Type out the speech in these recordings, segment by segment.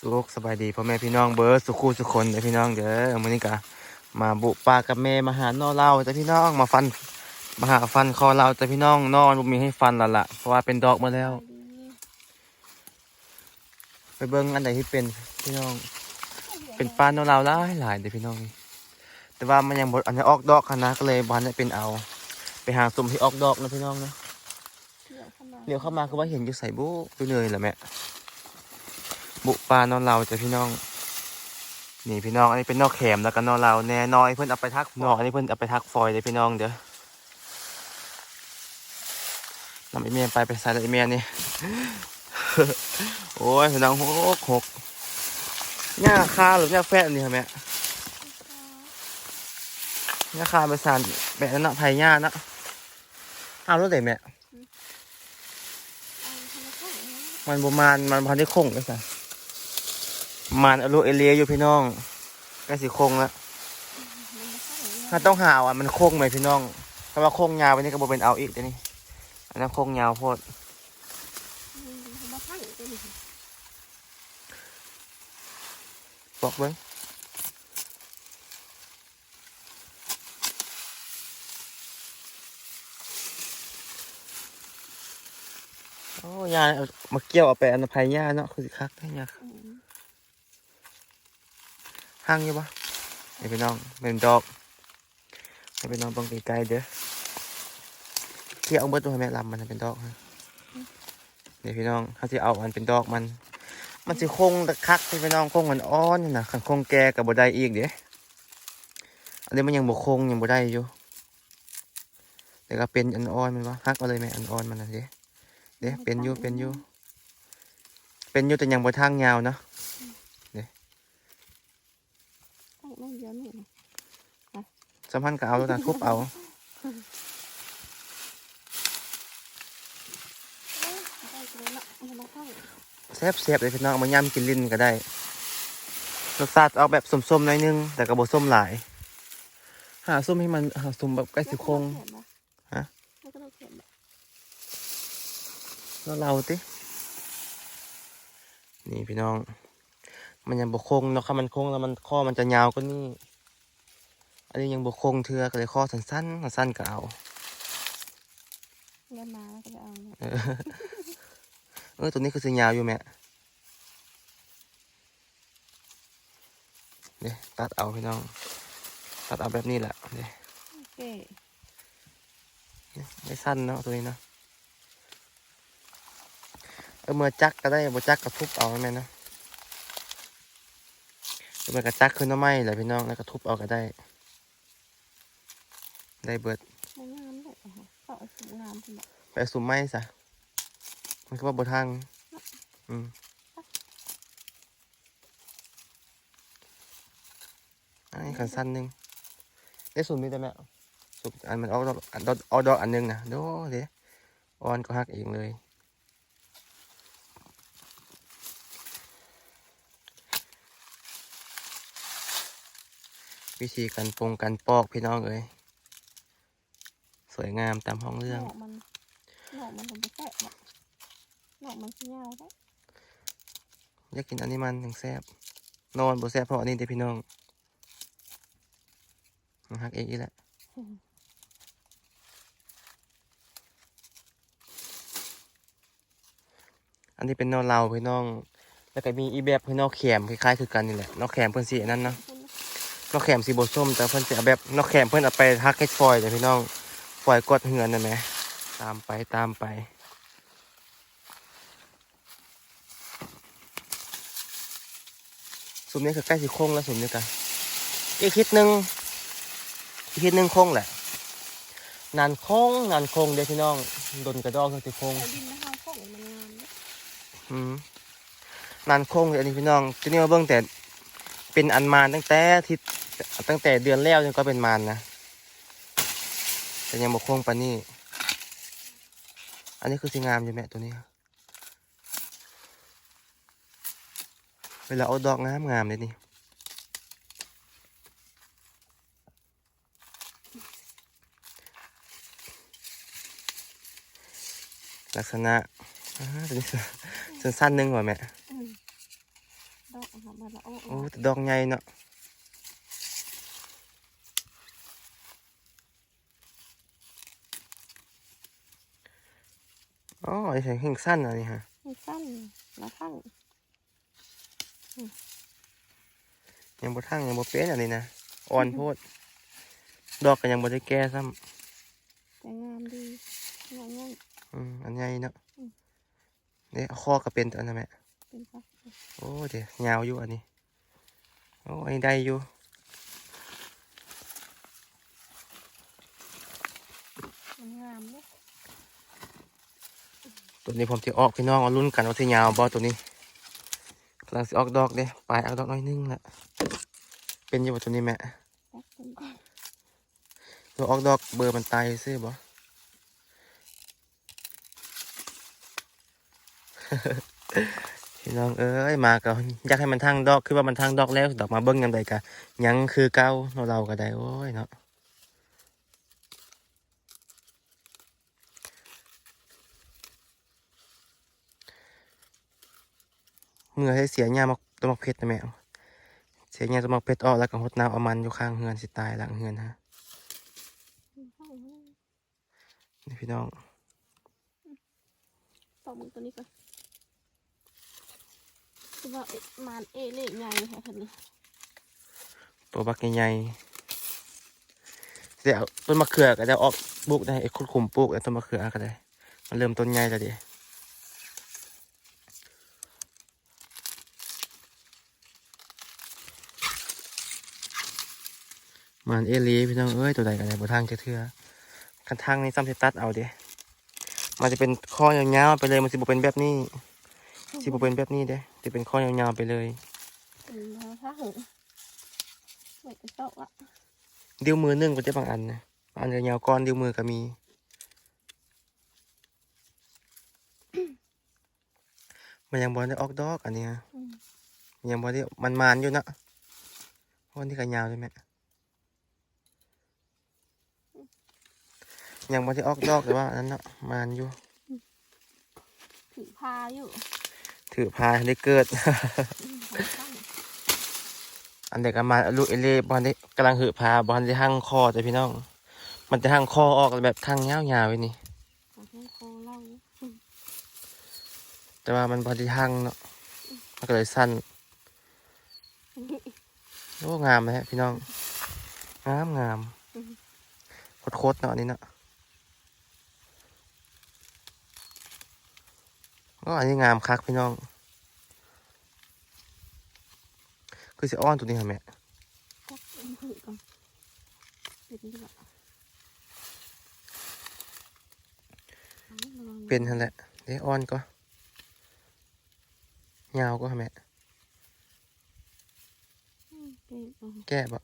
สุขสบายดีพ่อแม่พี่น้องเบิร์ดสุขุสุขคนเด้อพี่น้องเด้อมื้อนี้ก็มาบุปลากับแม่มาหานอเราแต่พี่น้องมาฟันมาหาฟันคอเราแต่พี่น้องนอนบ่มีให้ฟันและล่ะเพราะว่าเป็นดอกหมาแล้ว ไปเบิ่งอันไหนที่เป็นพี่น้อง เป็นปลานอเราหลายหลายเด้อพี่น้องนี่แต่ว่ามันยังบ่อันนี้ออกดอกคณะก็เลยบ่ทันได้เป็นเอา ไปหาสุ่มที่ออกดอกนะพี่น้องนะเดี๋ยวเข้ามาเลี้ยวเข้ามาคือว่าเห็นอยู่ใส่บุไปเลยแหละแม่ บุปลานอนเราจ้ะพี่น้อง นี่พี่น้องอันนี้เป็นนอกแขมแล้วก็นอนเราแน่นอยเพิ่นเอาไปทักนอกอันนี้เพิ่นเอาไปทักฟอยเลยพี่น้องเด้อนำไอเมียไปไปใส่แล้วไอเมียนี่โอ้ยพี่น้องหกหกหญ้าคาหรือหญ้าแฟะอันนี่ค่ะแม่หญ้าคาไปสานแบบนั้นเนาะไผ่หญ้าเนาะอ้าวรถไหนแม่เอาทำไมเข้าอย่างนี้มันประมาณมันพันที่คงเลยจ้ะประ มาณอลูเอเลียอยู่พี่น้องกล้สิคงแล้วมันมาเข้าอย่างนี้ถ้าต้องหาอะมันคงไหมพี่น้องถ้าว่าคงยาวไปนี่ก็บ่เป็นเอาอีกเดี๋ยวนี้อันนั้นคงยาวโพดบอกเบิ้งโอ้ยาเอามาเกี่ยวเอาไปอันภัยยาเนาะคือสิคักได้ยาอืม ห้างอยู่ปะให้พี่น้องเป็นดอกให้พี่น้องเบังไกลๆเด้อเกี่ยเอาเบิดตัวแม่ลำมันเป็นดอกฮะเดี๋ยวพี่น้องเขาจะเอาอันเป็นดอกมัน มันสิคงตะคักที่พี่น้องคงมันอ่อนนะขันคงแกกับบ่ได้อีกเด้อันนี้มันยังบ่คงยังบ่ได้อยู่แต่ก็เป็นอันอ่อนมันวะฮักเอาเลยไหมอันอ่อนมันนะเด้เด้เป็นอยู่เป็นอยู่เป็นอยู่แต่ยังบ่ทางยาวเนาะ เข้าไม่เยอะนี่นะสัมพันธ์ก็เอาแล้วนะทุบเอาได้เลยละมันมาเข้าแซ่บแซ่บเลยพี่น้องเอามาย่ำกินลิ้นก็ได้รสชาติเอาแบบส้มๆหน่อยนึง แต่ก็บ่ส้มหลาย หาส้มให้มันหาส้มแบบใกล้สิคงฮะแล้วก็ต้องเขียนแบบแล้วเราตินี่พี่น้อง มันยังบ่คงเนาะถ้ามันคงแล้วมันข้อมันจะยาวก็นี่ อันนี้ยังบ่คงเทือก็เลยข้อสั้นๆสั้นๆก็เอาเงินมาแล้วก็จะเอาเนี่ยเออเออตัวนี้คือสิยาวอยู่แม่เดี๋ยวตัดเอาพี่น้อง ตัดเอาแบบนี้แหละเดี๋ยวโอเคไม่สั้นเนาะตัวนี้เนาะเออเมื่อจักก็ได้บ่จักก็ทุบเอาแม่นเนาะหรือ มันก็จักขึ้นหน้ำไม้แหละพี่น้องแล้วก็ทุบเอาก็ได้ ได้เบิดมันงามเลยอะค่ะเข้าเอาสีงามขึ้นมาไปเอาสุ่มไม้ซะมันก็ว่าบ่ทาง อืมอันนี้ขันสั้นหนึงได้สุ่มนี้ได้ไหมสุ่มอันมันออกดอกอันดอกออกดอกอันหนึงนะโดเดี๋ยวออนก็หักเองเลย วิธีการปรุงการปอกพี่น้องเอ้ยสวยงามตามห้องหเรื่องนอกมันหนอกมันถึงจะแซ่บอะหนอกมันขี้ยาวได้อยากกินอันนี้มันถึงแซ่บนอนบ่แซ่บเพราะอันนี้เด้อพี่น้องมันหักเองอีกแหละอันนี้เป็นนอนเราพี่น้อง แล้วก็มีอีแบบพี่น้องแขมคล้ายๆคือกันนี่แหละนอกแขมเพิ่นสีนั่นเนาะคุณ นะนอกแขมสีโบส้ม แต่เพิ่นจะเอาแบบนอกแขมเพิ่นเอาไปฮักให้ฟอยเลยพี่น้องฟอยกดเหือนนั่นไหมตามไปตามไปสุ่มนี้คือใกล้สิโค้งแล้วสุ่มนี้กันอีกคิดหนึ่งอีกคิดหนึ่งโค้งแหละนานโค้งนานโค้งเด้อพี่น้องดนกระดองคือสิโค้งแต่ดินนะคะพวกมันงามเลยอืมนานโค้งเลยอันนี้พี่น้องทีนี้มาเบิ่งแต่ เป็นอันมานตั้งแต่ที่ตั้งแต่เดือนแล้วจนก็เป็นมานนะแต่ยังบ่โค้งปานนี้อันนี้คือสิงามอยู่แม่ตัวนี้เวลาเอาดอกงามงามเลยนี่ลักษณะตัวนี้สั้นๆหนึงว่ะแม่ อืมด ดอกค่ะมาละ โอ้โอ้แต่ดอกใหญ่เนาะอ๋อไอ้แข็งสั้นอันนี้ฮะให้สั้นละทั้งยังบ่ทั้งยังบ่เป็นอันนี้นะอ่อนโพด ดอกก็ยังบ่ได้แก่ซ้แต่งามดีงามง่ายำอืมอันใหญ่เนาะอืมเนี่ยคอก็เป็นตัวนั้นแม่เป็นปะโอ้เดี๋ยวยาวอยู่อันนี้ โอ้อันนี้ได้อยู่มันงามเลยตัวนี้ผมจะออกพี่น้องเอารุ่นกันว่าสิยาวบ่ตัวนี้กำลังสิออกดอกเด้ปลายออกดอกน้อยนึงละเป็นอยู่บ่ตัวนี้แม่แป๊บนึงก่อนตัวออกดอกเบอร์มันตายซื้อบ่ พี่น้องเอ้ยมาก็อยากให้มันทางดอกคือว่ามันทางดอกแล้วดอกมาเบิ้งยังไงกะยังคือเก่าเราเราก็ได้โอ้ยเนาะเมื่อให้เสียหญ้ามาต้นมะเพชรนะแม่เสียหญ้าต้นมะเพชรออกแล้วก็หดน้ำเอามันอยู่ข้างเฮือนสิตายหลังเฮือนฮะนี่พี่น้องต่อมือตัวนี้ก่อน คือว่ามานเอเล่ใหญ่ค่ะคันนี้ตัวบักใหญ่เดี๋ยวต้นมะเขือก็จะออกปลูกได้ไอ้คุดคุมปลูกแล้วต้นมะเขือก็ได้ มันเริ่มต้นใหญ่แล้วดิมันเอลีพี่น้องเอ้ยตัวใดกันเลยบนทางจะเทือคันทางนี้ซ้ำสิตัดเอาเดิมันจะเป็นข้อยาวๆไปเลยมันสิบเป็นแบบนี้สิบเป็นแบบนี้เด้ จะเป็นข้อยาวๆไปเลยอืมแล้วถ้าเหอะไม่กระเจาะอะดิ้วมือนึ่งก็จะบางอันนะบางอันก็ยาวก้อนดิ้วมือก็มี มันยังบอลได้ออกดอกอันเนี้ยอืมมันยังบอลได้มันมานอยู่นะวันที่กันยาวใช่ไหมยังบอลได้ออกดอกแต่ว่าอันนั้นเนาะมานอยู่ถือพาอยู่ ถือพาได้เกิดอืมของสั้นอันเด็กก็มาลูกเอเล่บอลได้กำลังหือพาบอลได้หั่งคอแต่พี่น้อง มันจะหั่งคอออกแบบทางยาวๆไว้นี่ของให้โคเล่าอืมแต่ว่ามันบอดี้หั่งเนาะมันก็เลยสั้นโอ้งามเลยฮะพี่น้อง งามงามโคตรๆเนาะอันนี้เนาะ ก็อันนี้งามคักพี่น้อง คือสิอ้อนตัวนี้ค่ะแม่เป็นยังเป็นทันแหละเดี๋ยวอ้อนก็ยาวก็ค่ะแม่แก้บ่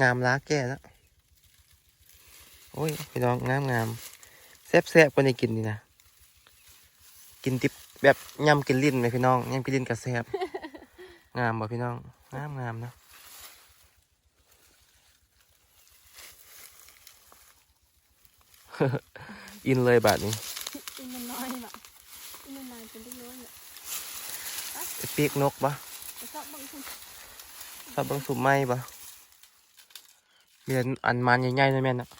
งามล้าแก้แล้ว โอ้ยพี่น้องงามงาม แซ่บแซ่บคนนี้กินนี่นะ กินติบแบบยำกินลิ้นไหมพี่น้องยำกินลิ้นกับแซ่บงามบ่พี่น้อง งามงามเนาะอินเลยบาทนี้ อินมันน้อยแบบอินมันน้อยเป็นลูกน้อยเนี่ยไปปีกนกบ่แต่ชอบบางคนชอบเบิ่งสุมไม้บ่มีแต่อันมันใหญ่ๆเลยแม่นเนาะอืมอั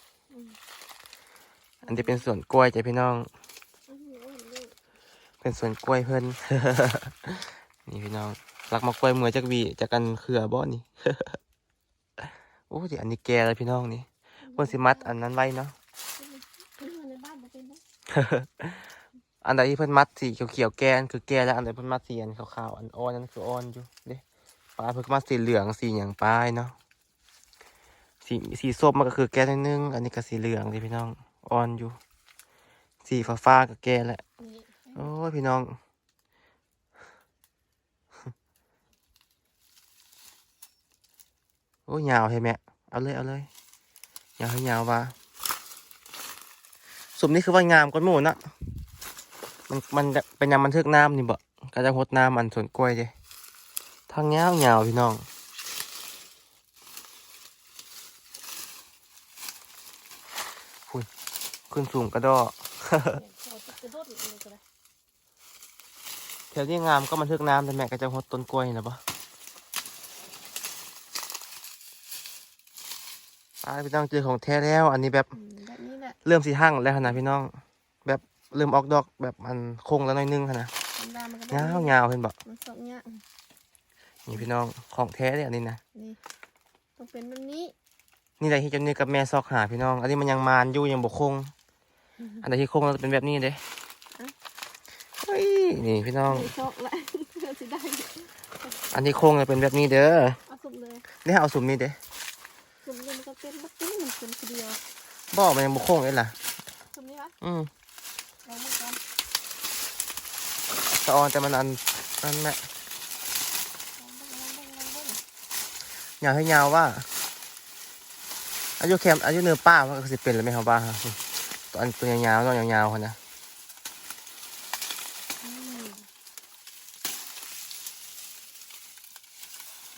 นนี้เป็นสวนกล้วยจ้ะพี่น้องอืมโอ้ยลูกเป็นสวนกล้วยเพิ่น นี่พี่น้องรักมากล้วยมือจักหวีจากกันเขือบ่นี่ โอ้ดิอันนี้แก่แล้วพี่น้องนี่เพิ่นสิมัดอันนั้นไว้เนาะขึ้นมาในบ้านมาเป็นนะอันใดที่เพิ่นมัดสีเขียวๆแก่นั่นคือแก่แล้วอันใดเพิ่นมัดสีอันขาวๆอันอ่อนนั่นคืออ่อนอยู่เด้ปลายเพิ่นก็มัดสีเหลืองสีหยังปลายเนาะสีสีส้มมันก็คือแก่นิดนึง อันนี้ก็สีเหลืองสิพี่น้อง อ่อนอยู่ สีฟ้าๆก็แก่แล้วนี่โอ้ยพี่น้อง โอ้ยยาวใช่ไหมเอาเลยเอาเลยยาวให้ยาวว่าสมนี่คือว่างามก้นหมูนะมันมันจะเป็นยามมันทึกน้ำนี่บ่ก็จะหดน้ำมันสวนกล้วยเด้ทางยาวยาวพี่น้องคุย ขึ้นสูงกระดอเดี๋ยวจะกระโดดอีกเลยก็ได้แถวนี้งามก็มันทึกน้ำแต่แม่ก็จะหดต้นกล้วยนะปะป้าพี่น้องเจอของแท้แล้ว อันนี้แบบอืมแบบนี้แหละเริ่มสีหั่งแล้วนะพี่น้อง แบบเริ่มออกดอกแบบมันโค้งแล้วหน้อยนึงค่ะนะธรรมดามันก็ยาแบบวนี้ยาวเห็นบอกมันสดเนี้ยนี่พี่น้องของแท้เลยอันนี้นะนี่ต้องเป็นแบบนี้ นี่แหละที่เจนนี่กับแม่ซอกหาพี่น้อง อันนี้มันยังมานอยู่ยังบกโค้ง อันไหนที่โค้งแล้วเป็นแบบนี้เด้เฮ้ยนี่พี่น้องไม่ชอบละเพื่อจะได้อันที่โค้งเลยเป็นแบบนี้เด้อเอาสุ่มเลยนี่เอาสุ่มนี้เด้สุ่มเลยมันก็เป็นบักตี้มันเป็นทีเดียวบ่มันยังบกโค้งเลยล่ะสุ่มนี้วะอืมลองมาก่อนตะออนแต่มันอันอันแม่ลองบ้างลองบ้างลองบ้างยาวให้ยาวว่าอายุแคมอายุเนื้อป้ามันก็สิเป็นเลยไหมครับป้าครับ ตัวอันตัวยาวๆตัวยาวๆคนนะอืม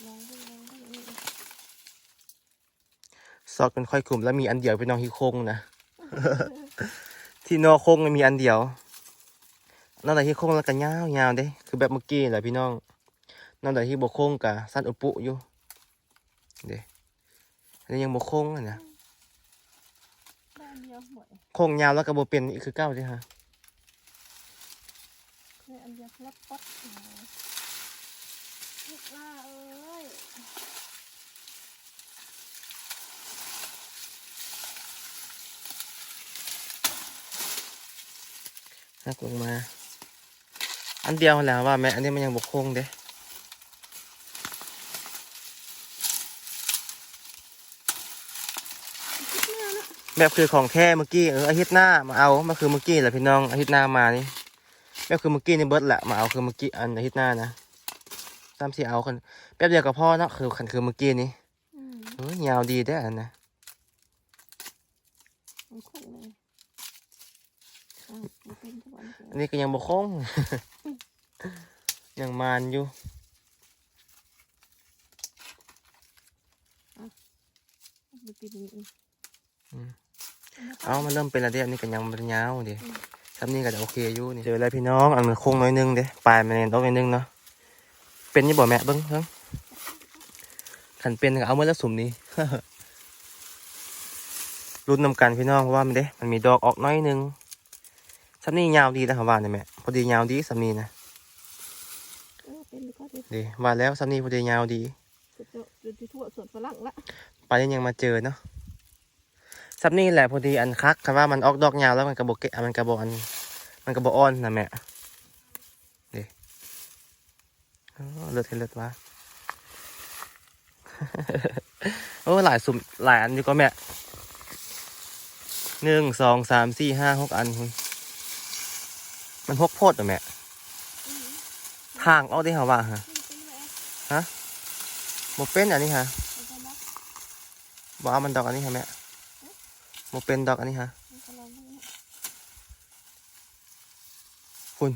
ลองบ้างลองบ้างนี่ซอกเป็นค่อยกลุ่มแล้วมีอันเดียวเป็นน้องที่โค้งนะ ที่นอโค้งมันมีอันเดียวนอกจากที่โค้งแล้วก็ยาวยาวๆเด้คือแบบเมื่อกี้แหละพี่น้องนอกจากที่บกโค้งกับสั้นอุปุอยู่เด้อันนี้ยังบกโค้งอะนะ นเดียวหมดโค้งยาวแล้วก็บเป็นอีกคือเก้าใช่ฮะได้อันเดียวครับป๊อดลูกล่าเอ้ยนักลงมา อันเดียวแล้วว่าแม่อันนี้มันยังบกโค้งเด้ คิดหน้านะ แบบคือของแท้เมื่อกี้เอออาทิตย์หน้ามาเอามาคือเมื่อกี้แหละพี่น้องอาทิตย์หน้ามานี่แบบคือเมื่อกี้นี่เบิร์ดแหละมาเอาคือเมื่อกี้อันอาทิตย์หน้านะตามที่เอาคนแป๊บเดียวกับพ่อเนาะคือคันคือเมื่อกี้นี้อืมเฮ้ยยาวดีได้ออันนะมันคงเลยอะมันเป็นทุกวันอันนี้ก็ยังบกโค้งยังมานอยู่มันเป็นอย่างนี้ เอามันเริ่มเป็นแล้วเด้อันนี้ก็ยังมันยาวเด้ทำนี่ก็จะโอเคอยู่นี่เจอแล้วพี่น้องอันมันโค้งน้อยนึงเด้ปลายมันต้องน้อยนึงเนาะเป็นอยี่บ่แม่เบิ้งเบิ้งขันเป็นก็เอาเมื่อละสุ่มนี้รุ่นนำกันพี่น้องเพราะว่ามันเด้มันมีดอกออกน้อยนึงสำนี่ยาวดีแล้วครับว่าเนี่ยแม่พอดียาวดีสำนี่นะเออเป็นแล้วก็ดีดีว่าแล้วสำนี่พอดียาวดีจะจะจะที่ทั่วส่วนฝรั่งละปลายังมาเจอเนาะ สำนี่แหละพอดีอันคักคำว่ามันออกดอกยาวแล้วมันกระบอกเกะมันกระบอกอัน มันกระบอกอ่อนนะแม่เดีอ๋อเลือดเห็นเลือดวะโอ้หลายสุ่มหลายอันอยู่ก็แม่หนึ่งสองสามสี่ห้าหกอันคุณมันหกโพดเหรอแม่ทางเอาได้เหรอวะฮะมันเป็นแล้วโมเป็นอันนี้ฮะบอกเอามันดอกอันนี้ฮะแม่ โมเป็นดอกอันนี้ฮะมัน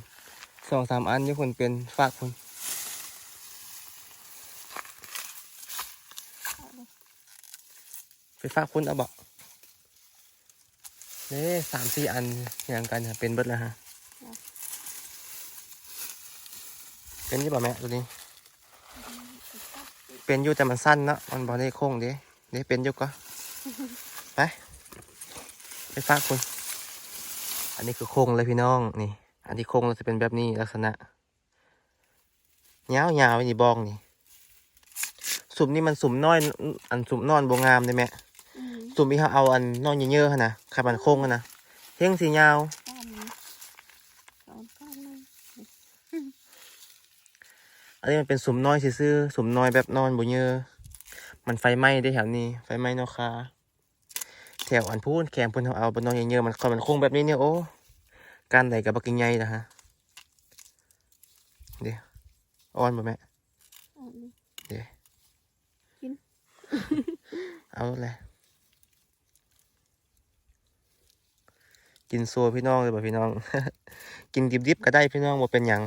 สองสามอันที่คุณเป็นฝากคุณไปฝากคุณเอาบอกเน่สามสี่อันอย่างกันฮะเป็นเบิดแล้วฮะเป็นยี่บ่แม่ตัวนี้ เป็นอยู่แต่มันสั้นเนาะมันบอลได้โค้งเด้เด้เป็นอยู่ก็ ไปฝากคุณอันนี้คือโค้งเลยพี่น้องนี่ อันที่โค้งเราจะเป็นแบบนี้ลักษณะยาวยาวๆนี่บองนี่สุ่มนี่มันสุ่มน้อย อันสุ่มนอนบงามได้ไหมอืมสุ่มที่เขาเอาอันนอนเยอะๆหั่นนะขับมันโค้งกันนะเท่งสียาวก้านนี้สองก้านเลยอันนี้มันเป็นสุ่มน้อยซื่อๆสุ่มน้อยแบบนอนบนเยอะมันไฟไหม้ได้แถวนี้ ไฟไหม้เนอคา แถวอันพูนแขมพูนเขาเอาบนนอนเยอะๆมันคอยมันโค้งแบบนี้เนี่ยโอ้การไหนกับบักกิงใหญ่นะฮะเดี๋ยวอ่อนบ่แม่เอาเลยเดี๋ยวกินเอาเลยกินซัวพี่น้องเลยบ่พี่น้อง กินดิบๆก็ได้พี่น้องบ่เป็นหยัง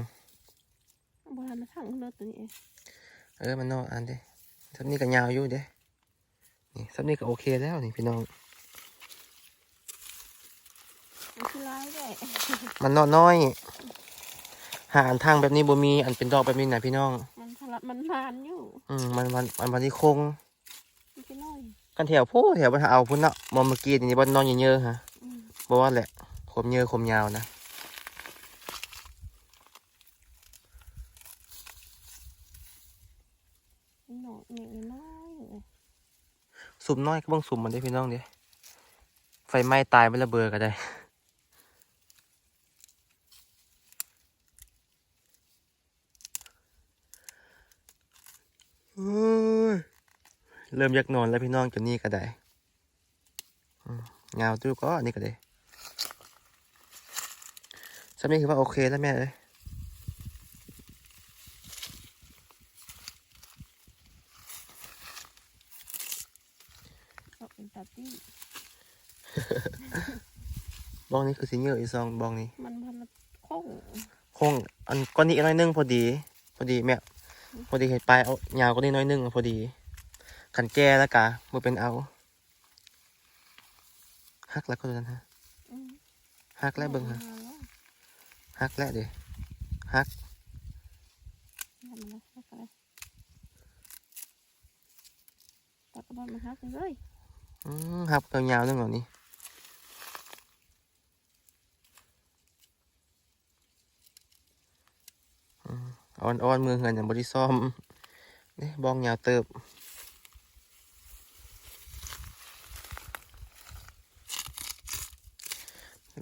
โบราณมาทั้งเลือดตัวนี้เองเออมันนอกอันเด้ซับนี่ก็ยาวอยู่เด้นี่ซับนี่ก็โอเคแล้วนี่พี่น้อง มัน คือร้ายด้วยมันนอกน้อยหาอันทางแบบนี้บ่มีอันเป็นดอกแบบนี้นะพี่น้อง มันทละมันนานอยู่ อืมมันมันมันมันที่คงมันก็น้อยกันแถวพูแถวบนเอาพุ่นเนาะมองเมื่อกี้นี่บนนอนเยอะๆฮะอืมบอกว่าแหละคมเยอะคมยาวนะหนอกเม็ดน้อยเลยสุ่มน้อยก็เบ้างสุ่มมันได้พี่น้องเดิไฟไหม้ตายไม่ระเบิดก็ได้ เฮ้ย เริ่มอยากนอนแล้วพี่น้องจนนี่ก็ได้อืมเงาตู้ก็อันนี้ก็ได้สามีคือว่าโอเคแล้วแม่เอ้ยก็เป็นตาตี้บองนี้คือสิเงยอีซองบองนี้ มันพันละคงคงอันก้อนนี้อีกหน้อยนึงพอดี พอดีแม่พอดีเห็นปลายเอายาวก้อนนี้น้อยนึงพอดี ขันแก่แล้วกะบ่เป็นเอาฮักแล้วก็ตัวนั้นฮะอืมฮักแล้วเบิ่งฮะมาแล้วฮักแล้วเด้ฮักทำอะไรฮักอะไรตากระบอกมันฮักเลยอืมฮักยาวๆนึงเหรอนี่อืมอ่อนอ่อนๆมือเหินอย่างบริซ้อมนี่บองยาวเติบ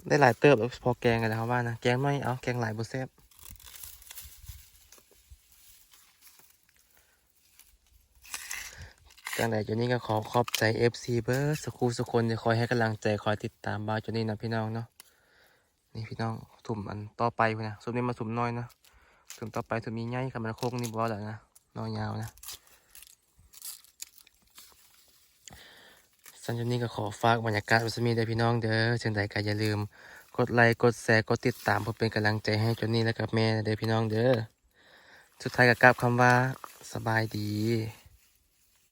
ได้หลายเติบพอแกงกันแล้วว่านะ แกงไม่เอาแกงหลายบุเซฟจังใดจนนี้ก็ขอขอบใจ FC เบอร์สกูสกคนจะคอยให้กำลังใจคอยติดตามบ้าจนนี้นะพี่น้องเนาะนี่พี่น้องสุ่มอันต่อไปนะสุ่มนี้มาสุ่มน้อยนะสุ่มต่อไปสุ่มมีใหญ่กับมันโค้งนี่บอแล้วนะน้อยยาวนะันจนนี้ก็ขอฝากบรรยากาศอุสมีได้พี่น้องเด้อเชิญใดก็อย่าลืม กดไลค์กดแชร์กดติดตามเพื่อเป็นกำลังใจให้จนนี่และกับแม่ได้พี่น้องเด้อสุดท้ายก็กลับคำว่าสบายดี